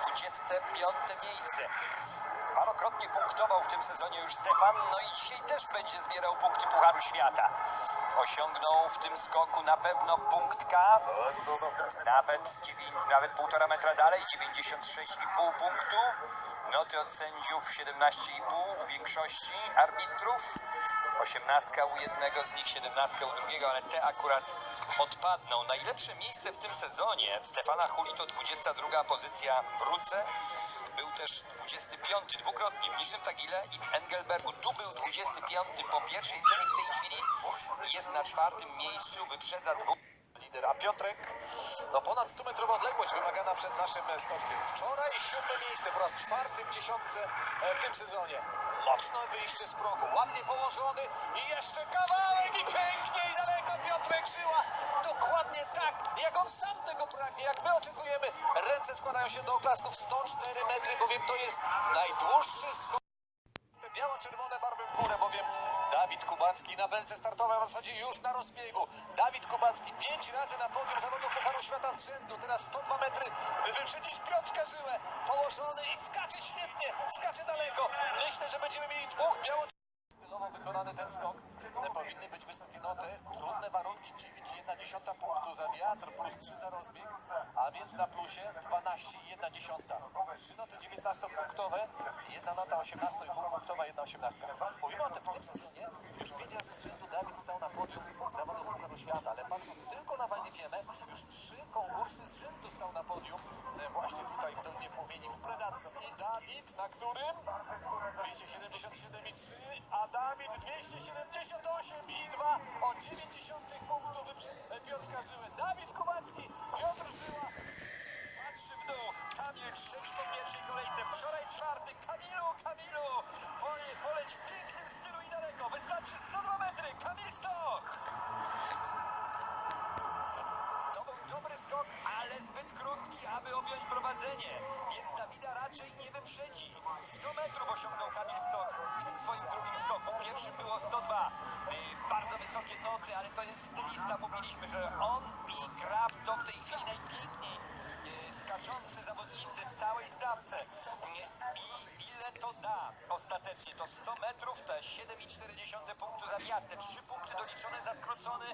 25 miejsce. Parokrotnie punktował w tym sezonie już Stefan, no i dzisiaj też będzie zbierał punkty Pucharu Świata. Osiągnął w tym skoku na pewno punkt K, nawet, nawet półtora metra dalej, 96,5 punktu. Noty od sędziów 17,5 u większości arbitrów. 18 u jednego z nich, 17 u drugiego, ale te akurat odpadną. Najlepsze miejsce w tym sezonie Stefana Huli to 22 pozycja w Ruce. Był też 25 dwukrotnie w Niżnym Tagile i w Engelbergu. Tu był 25 po pierwszej serii. W tej chwili jest na czwartym miejscu, wyprzedza dwóch. Lider, a Piotrek, no ponad 100 metrowa odległość wymagana przed naszym e, skoczkiem. Wczoraj siódme miejsce, po raz czwarty w dziesiątce e, w tym sezonie. Mocne wyjście z progu, ładnie położony i jeszcze kawałek i pięknie i daleko Piotrek Żyła. Dokładnie tak, jak on sam tego pragnie, jak my oczekujemy. Ręce składają się do oklasków 104 metry, bowiem to jest najdłuższy skok. Biało-czerwone barwy w górę, bowiem Dawid Kubacki na belce startowej w zasadzie już na rozbiegu. Dawid Kubacki pięć razy na podium zawodów Pucharu Świata z rzędu. Teraz 102 metry, by wyprzedzić Piotrka Żyłę. Położony i skacze świetnie, skacze daleko. Myślę, że będziemy mieli dwóch biało stylowo wykonany ten skok. Powinny być wysokie noty, trudne warunki, 9,1 punktu za wiatr, plus 3 za rozbieg, a więc na plusie 12,1. Trzy noty 19-punktowe, jedna nota 18,5 punktowa, jedna 18. Mówimy o tym w tym sezonie, już pięć razy z rzędu Dawid stał na podium zawodów Pucharu Świata, ale patrząc tylko na Waldiwiemę, już trzy konkursy z rzędu stał na podium, e, właśnie tutaj w Dolnie Płomieni w Predatce. I Dawid, na którym 277,3, a Dawid 278 i 2 o 90 punktów wyprzedza Piotrka Żyły. Dawid Kubacki, Piotr Żyła. Patrzy w dół. Kamil trzeci po pierwszej kolejce. Wczoraj czwarty. Kamilu, Kamilu. Pole, poleć pięknym stylu i daleko. Wystarczy 102 metry. Kamil Stoch. To był dobry skok, ale zbyt krótki, aby objąć prowadzenie. Więc Dawida raczej nie wyprzedzi. 100 metrów osiągnął Kamil Stoch w tym swoim drugim skoku. Pierwszym było 102. Yy, bardzo wysokie noty, ale to jest stylista. Mówiliśmy, że on i Graf to w tej chwili najpiękniej yy, skaczący zawodnicy w całej stawce. I ile to da ostatecznie? To 100 metrów, te 7,4 punktu za wiatr, te 3 punkty doliczone za skrócony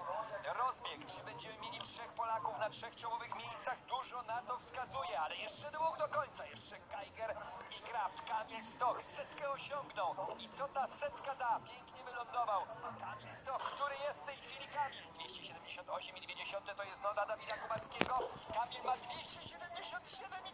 rozbieg. Czy będziemy mieli trzech Polaków na trzech czołowych miejscach? Dużo na to wskazuje, ale jeszcze dwóch do końca. Jeszcze Geiger i Kraft. Kamil Stoch setkę osiągnął. I co ta setka da? Pięknie wylądował. Kamil Stoch, który jest w tej chwili Kamil. 278,2 to jest nota Dawida Kubackiego. Kamil ma 277